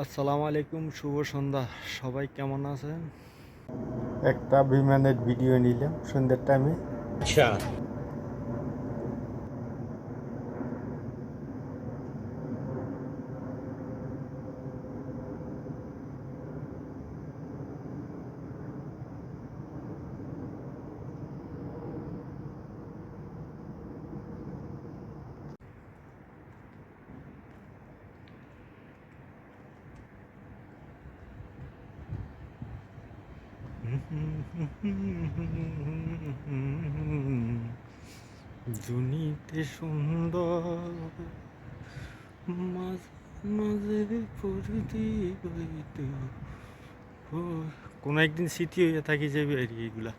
আসসালামু আলাইকুম শুভ সন্ধ্যা। সবাই কেমন আছেন? একটা বিমানের ভিডিও নিলাম সন্ধ্যার টাইমে আচ্ছা। জুনিতে সুন্দর মাঝে কোনো একদিন স্মৃতি হয়ে থাকি যাবি আর এগুলা।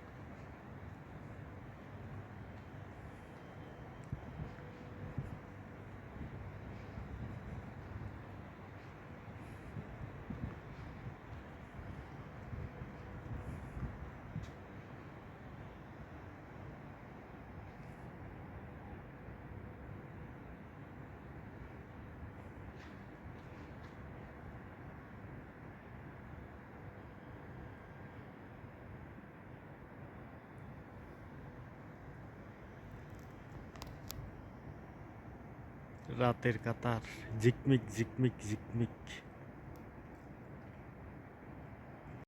রাতের কাতার ঝিকমিক ঝিকমিক ঝিকমিক